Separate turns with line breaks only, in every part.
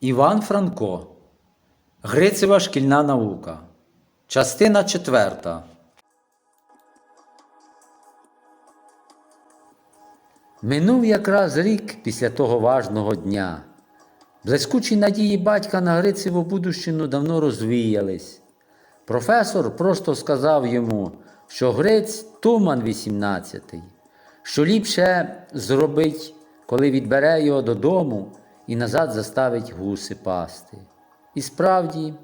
Іван Франко. Грицева шкільна наука. Частина четверта. Минув якраз рік після того важного дня. Блискучі надії батька на Грицеву будущину давно розвіялись. Професор просто сказав йому, що Гриць туман 18-й, що ліпше зробить, коли відбере його додому і назад заставить гуси пасти. І справді,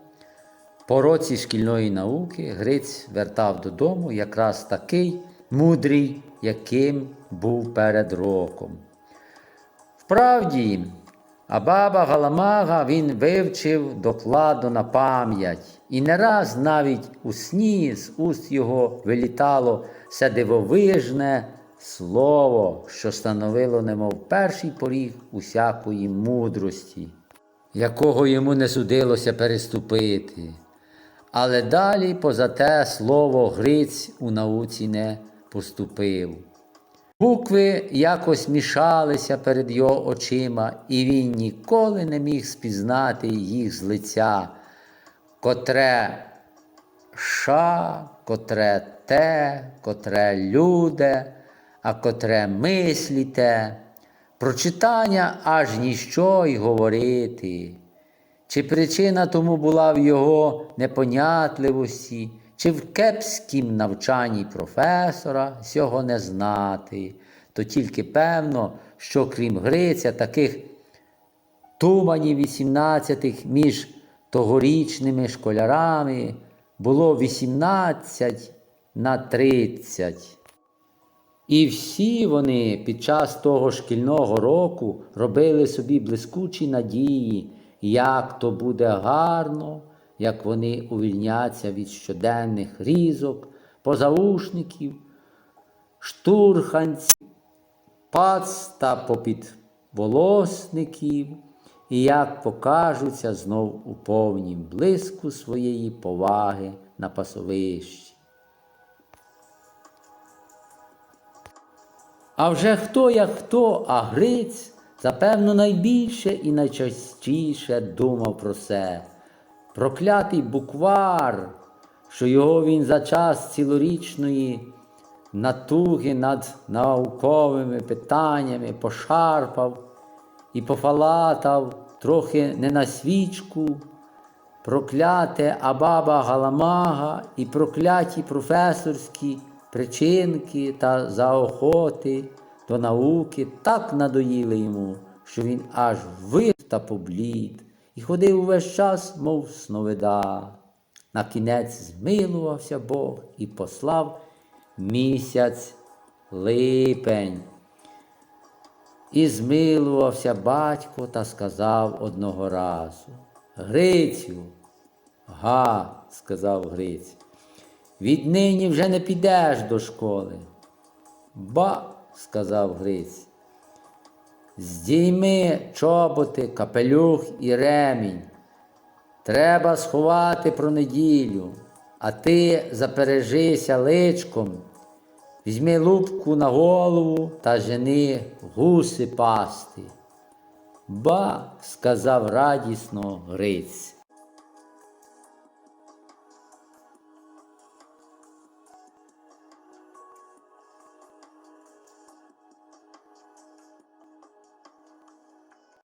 по році шкільної науки Гриць вертав додому якраз такий мудрий, яким був перед роком. Вправді, а баба Галамага він вивчив докладно на пам'ять, і не раз навіть у сні з уст його вилітало все дивовижне слово, що становило немов перший поріг усякої мудрості, якого йому не судилося переступити. Але далі поза те слово Гриць у науці не поступив. Букви якось мішалися перед його очима, і він ніколи не міг спізнати їх з лиця, котре ша, котре те, котре люде, а котре мисліте. Про читання аж ніщо й говорити. Чи причина тому була в його непонятливості, чи в кепськім навчанні професора цього не знати, то тільки певно, що крім Гриця, таких туманів 18 між тогорічними школярами було 18 на 30. І всі вони під час того шкільного року робили собі блискучі надії, як то буде гарно, як вони увільняться від щоденних різок, позаушників, штурханців, пац та попідволосників, і як покажуться знов у повнім блиску своєї поваги на пасовищі. А вже хто як хто, а Гриць, запевно, найбільше і найчастіше думав про це. Проклятий буквар, що його він за час цілорічної натуги над науковими питаннями пошарпав і пофалатав трохи не на свічку, прокляте Абаба Галамага і прокляті професорські причинки та заохоти до науки так надоїли йому, що він аж вив та поблід і ходив увесь час, мов сновида. На кінець змилувався Бог і послав місяць липень. І змилувався батько та сказав одного разу Грицю, га, сказав Гриць, віднині вже не підеш до школи. Ба, сказав Гриць, здійми чоботи, капелюх і ремінь. Треба сховати про неділю, а ти запережися личком, візьми лупку на голову та жени гуси пасти. Ба, сказав радісно Гриць.